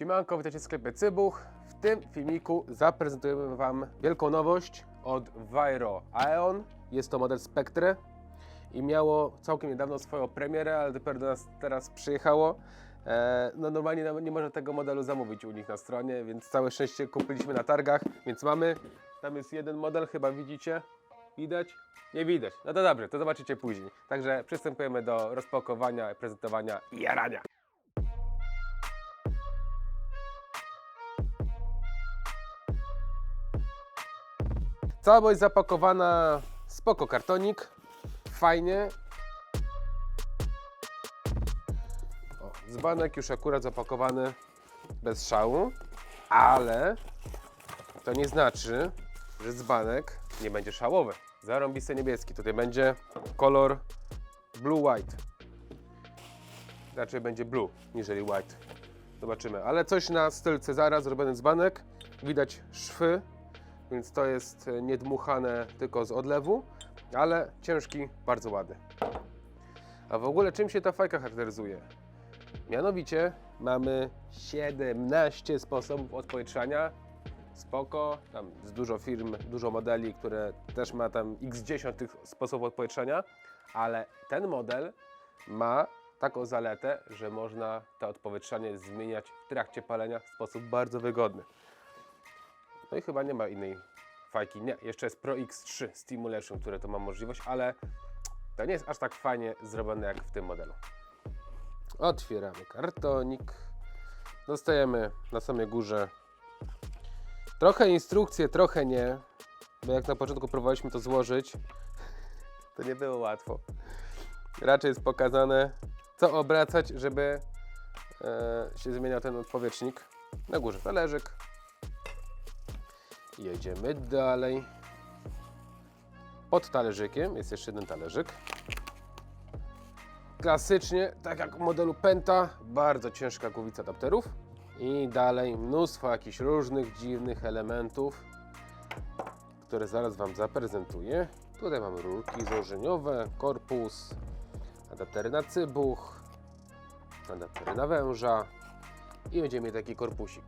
Siemanko, witajcie w sklepie Cybuch. W tym filmiku zaprezentujemy Wam wielką nowość od Vairo Aeon. Jest to model Spectre i miało całkiem niedawno swoją premierę, ale dopiero do nas teraz przyjechało. E, no normalnie nie można tego modelu zamówić u nich na stronie, więc całe szczęście kupiliśmy na targach, więc mamy. Tam jest jeden model, chyba widzicie. Widać? Nie widać. No to dobrze, to zobaczycie później. Także przystępujemy do rozpakowania, prezentowania i jarania. Całość zapakowana, spoko kartonik, fajnie. O, dzbanek już akurat zapakowany bez szału, ale to nie znaczy, że dzbanek nie będzie szałowy. Zarąbisty niebieski, tutaj będzie kolor blue white. Raczej będzie blue, niżeli white. Zobaczymy, ale coś na styl Cezara, zrobiony dzbanek. Widać szwy, więc to jest e, niedmuchane tylko z odlewu, ale ciężki, bardzo ładny. A w ogóle czym się ta fajka charakteryzuje? Mianowicie mamy 17 sposobów odpowietrzania. Spoko, tam jest dużo firm, dużo modeli, które też ma tam x10 tych sposobów odpowietrzania, ale ten model ma taką zaletę, że można to odpowietrzanie zmieniać w trakcie palenia w sposób bardzo wygodny. No i chyba nie ma innej fajki. Nie, jeszcze jest Pro X3 Stimulation, które to ma możliwość, ale to nie jest aż tak fajnie zrobione jak w tym modelu. Otwieramy kartonik. Dostajemy na samej górze trochę instrukcje, trochę nie. Bo jak na początku próbowaliśmy to złożyć, to nie było łatwo. Raczej jest pokazane, co obracać, żeby e, się zmieniał ten odpowietrznik. Na górze talerzyk, Jedziemy dalej. Pod talerzykiem jest jeszcze jeden talerzyk. Klasycznie, tak jak w modelu Penta, bardzo ciężka głowica adapterów. I dalej mnóstwo jakichś różnych dziwnych elementów, które zaraz Wam zaprezentuję. Tutaj mamy rurki złożeniowe, korpus, adaptery na cybuch, adaptery na węża i będziemy mieli taki korpusik.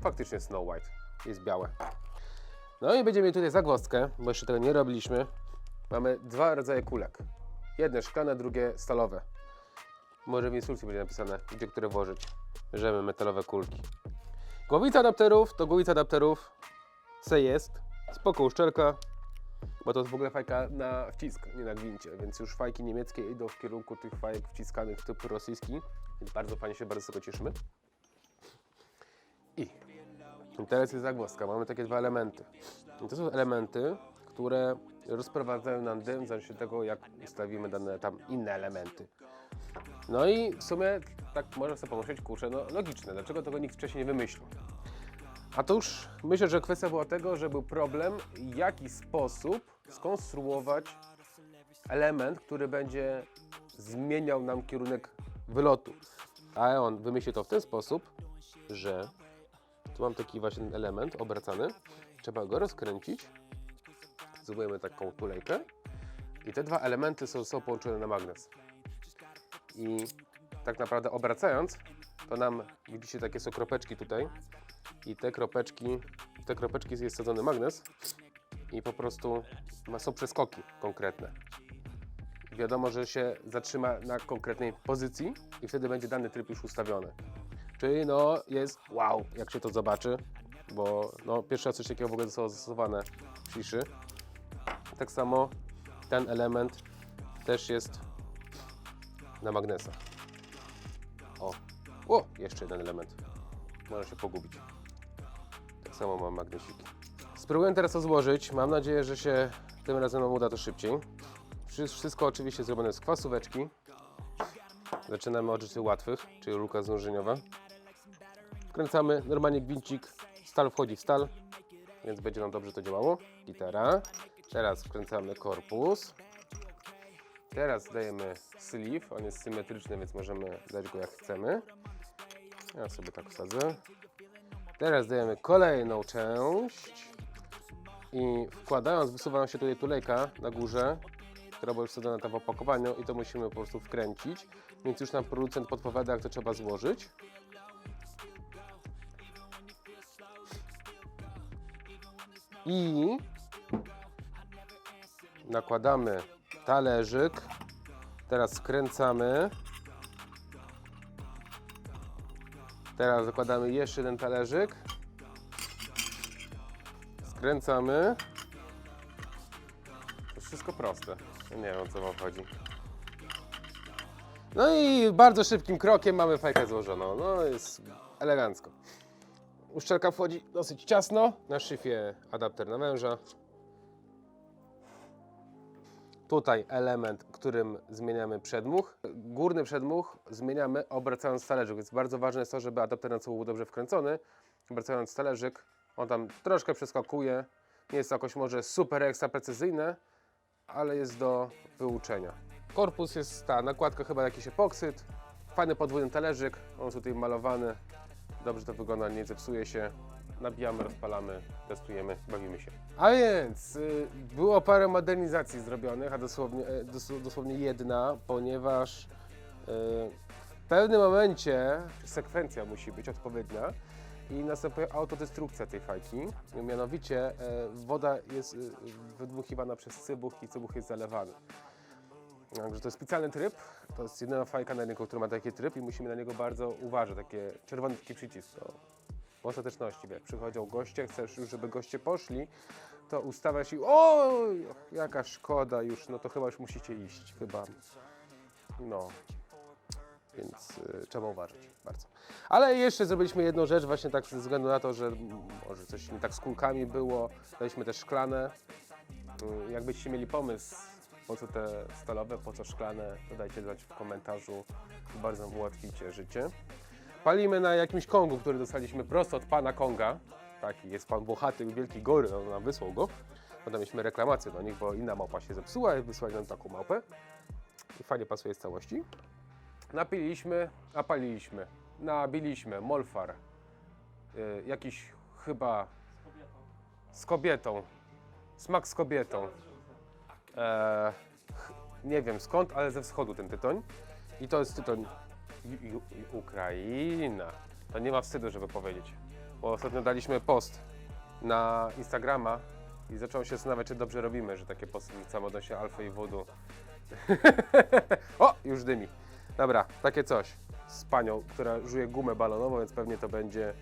Faktycznie Snow White, jest białe. No i będziemy tutaj zagwozdkę, bo jeszcze tego nie robiliśmy. Mamy dwa rodzaje kulek. Jedne szklane, drugie stalowe. Może w instrukcji będzie napisane, gdzie które włożyć. Bierzemy metalowe kulki. Głowica adapterów to głowica adapterów C jest. Spoko uszczelka, bo to jest w ogóle fajka na wcisk, nie na gwincie, więc już fajki niemieckie idą w kierunku tych fajek wciskanych typu rosyjski, więc bardzo fajnie się bardzo z tego cieszymy. I i teraz jest zagwozdka. Mamy takie dwa elementy. I to są elementy, które rozprowadzają nam dym w zależności od tego, jak ustawimy dane tam inne elementy. No i w sumie tak można sobie pomyśleć, kurczę, no logiczne, dlaczego tego nikt wcześniej nie wymyślił? Już myślę, że kwestia była tego, że był problem, w jaki sposób skonstruować element, który będzie zmieniał nam kierunek wylotu. A on wymyślił to w ten sposób, że tu mam taki właśnie element obracany. Trzeba go rozkręcić. Zrobimy taką tulejkę. I te dwa elementy są, są połączone na magnes. I tak naprawdę obracając, to nam, widzicie, takie są kropeczki tutaj. I te kropeczki, te kropeczki jest wsadzony magnes. I po prostu są przeskoki konkretne. Wiadomo, że się zatrzyma na konkretnej pozycji i wtedy będzie dany tryb już ustawiony. Czyli no jest wow, jak się to zobaczy, bo no pierwszy raz coś takiego w ogóle zostało zastosowane w ciszy. Tak samo ten element też jest na magnesach. O, o, jeszcze jeden element. Może się pogubić. Tak samo mam magnesiki. Spróbuję teraz to złożyć. Mam nadzieję, że się tym razem nam uda to szybciej. Wszy- Wszystko oczywiście zrobione z kwasóweczki. Zaczynamy od rzeczy łatwych, czyli rurka zdążeniowa. Wkręcamy normalnie gwincik, stal wchodzi w stal, więc będzie nam dobrze to działało. Gitara. Teraz wkręcamy korpus. Teraz dajemy sleeve, on jest symetryczny, więc możemy dać go jak chcemy. Ja sobie tak wsadzę. Teraz dajemy kolejną część i wkładając, wysuwa nam się tutaj tulejka na górze, która była już wsadzona tam w opakowaniu i to musimy po prostu wkręcić. Więc już nam producent podpowiada, jak to trzeba złożyć. I nakładamy talerzyk. Teraz skręcamy. Teraz zakładamy jeszcze jeden talerzyk. Skręcamy. To jest wszystko proste. Ja nie wiem o co wam chodzi. No i bardzo szybkim krokiem mamy fajkę złożoną. No jest elegancko. Uszczelka wchodzi dosyć ciasno. Na szyfie adapter na węża. Tutaj element, którym zmieniamy przedmuch. Górny przedmuch zmieniamy obracając talerzyk, więc bardzo ważne jest to, żeby adapter na całą był dobrze wkręcony. Obracając talerzyk, on tam troszkę przeskakuje. Nie jest to jakoś może super ekstra precyzyjne, ale jest do wyuczenia. Korpus jest ta nakładka chyba jakiś epoksyd. Fajny podwójny talerzyk, on jest tutaj malowany. Dobrze to wygląda, nie zepsuje się. Nabijamy, rozpalamy, testujemy, bawimy się. A więc y, było parę modernizacji zrobionych, a dosłownie, e, dos, dosłownie jedna, ponieważ y, w pewnym momencie sekwencja musi być odpowiednia i następuje autodestrukcja tej fajki. Mianowicie e, woda jest y, wydmuchiwana przez cybuch i cybuch jest zalewany. Także to jest specjalny tryb. To jest jedyna fajka na rynku, która ma taki tryb i musimy na niego bardzo uważać. Takie czerwony taki przycisk. W ostateczności, jak przychodzą goście, chcesz już, żeby goście poszli, to ustawiasz i oj, jaka szkoda już, no to chyba już musicie iść, chyba. No, więc y, trzeba uważać bardzo. Ale jeszcze zrobiliśmy jedną rzecz, właśnie tak ze względu na to, że może coś nie tak z kulkami było. Daliśmy też szklane. Y, Jakbyście mieli pomysł, po co te stalowe, po co szklane, to dajcie znać w komentarzu. Bardzo nam ułatwicie życie. Palimy na jakimś kongu, który dostaliśmy prosto od pana Konga. Taki jest pan Włochaty, wielki gory, on nam wysłał go. Potem mieliśmy reklamację do nich, bo inna małpa się zepsuła i wysłali nam taką małpę. I fajnie pasuje z całości. Napiliśmy, napaliliśmy, nabiliśmy, molfar. Y, jakiś chyba z kobietą. Smak z kobietą. E, nie wiem skąd, ale ze wschodu ten tytoń. I to jest tytoń Ukraina. To nie ma wstydu, żeby powiedzieć. Bo ostatnio daliśmy post na Instagrama i zacząłem się zastanawiać, czy dobrze robimy, że takie posty wrzucamy odnośnie alfy i wodu. o, już dymi. Dobra, takie coś z panią, która żuje gumę balonową, więc pewnie to będzie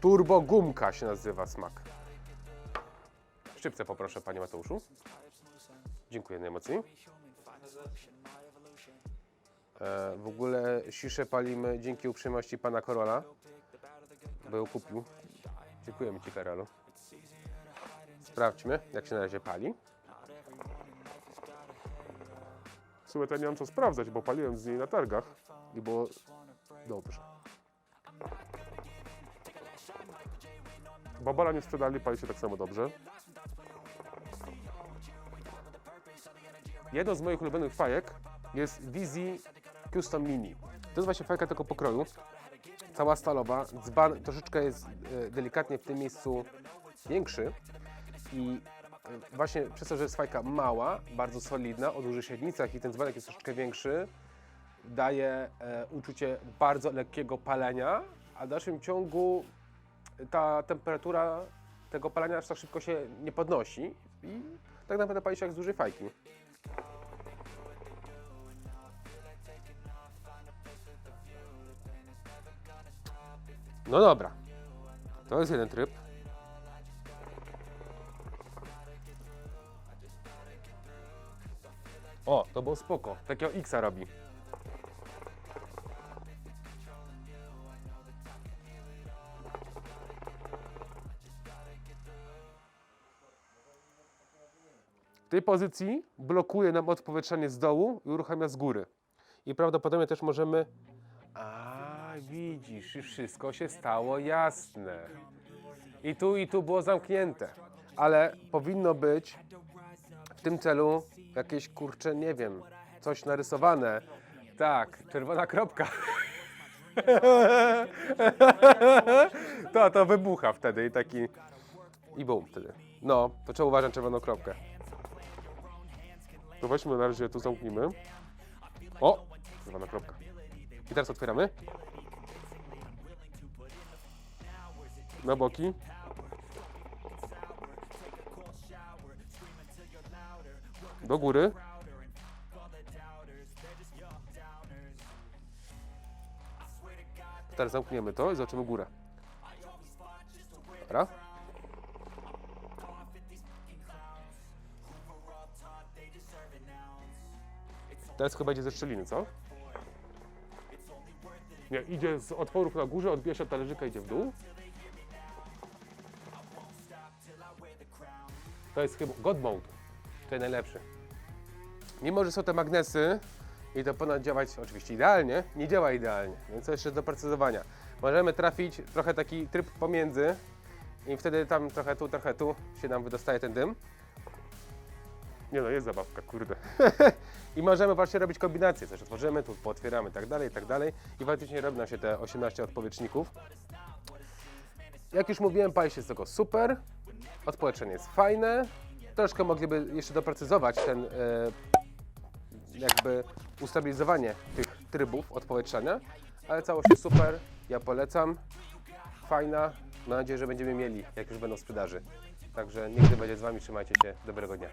turbo gumka się nazywa smak. Szczypce poproszę, panie Mateuszu. Dziękuję najmocniej. E, w ogóle siszę palimy dzięki uprzejmości pana Korola, bo ją kupił. Dziękujemy ci, Karolu. Sprawdźmy, jak się na razie pali. W sumie to nie mam co sprawdzać, bo paliłem z niej na targach i było dobrze. Babala nie sprzedali, pali się tak samo dobrze. Jedną z moich ulubionych fajek jest Vizi Custom Mini. To jest właśnie fajka tego pokroju. Cała stalowa. Dzban troszeczkę jest e, delikatnie w tym miejscu większy. I e, właśnie przez to, że jest fajka mała, bardzo solidna, o dużych średnicach i ten dzbanek jest troszeczkę większy, daje e, uczucie bardzo lekkiego palenia, a w dalszym ciągu ta temperatura tego palenia aż tak szybko się nie podnosi i tak naprawdę pali się jak z dużej fajki. No dobra, to jest jeden tryb. O, to było spoko. Takiego X-a robi. Tej pozycji blokuje nam odpowietrzenie z dołu i uruchamia z góry. I prawdopodobnie też możemy... A, widzisz, wszystko się stało jasne. I tu, i tu było zamknięte. Ale powinno być w tym celu jakieś, kurcze, nie wiem, coś narysowane. Tak, czerwona kropka. To, to wybucha wtedy i taki... I bum wtedy. No, to trzeba uważać czerwoną kropkę. To weźmy na razie, tu zamknijmy. O! Zwana kropka. I teraz otwieramy. Na boki. Do góry. Teraz zamkniemy to i zobaczymy górę. Dobra. Teraz chyba idzie ze szczeliny, co? Nie, idzie z otworów na górze, odbija się od talerzyka, idzie w dół. To jest chyba God Mode. To jest najlepszy. Mimo, że są te magnesy i to ponad działać oczywiście idealnie, nie działa idealnie, więc to jeszcze do precyzowania. Możemy trafić trochę taki tryb pomiędzy i wtedy tam trochę tu, trochę tu się nam wydostaje ten dym. Nie no, jest zabawka, kurde. I możemy właśnie robić kombinacje, coś otworzymy, tu pootwieramy tak dalej, i tak dalej. I faktycznie robi nam się te 18 odpowietrzników. Jak już mówiłem, pali się z tego super. Odpowietrzenie jest fajne. Troszkę mogliby jeszcze doprecyzować ten e, jakby ustabilizowanie tych trybów odpowietrzania, ale całość jest super. Ja polecam. Fajna. Mam nadzieję, że będziemy mieli, jak już będą w sprzedaży. Także nigdy będzie z Wami. Trzymajcie się. Dobrego dnia.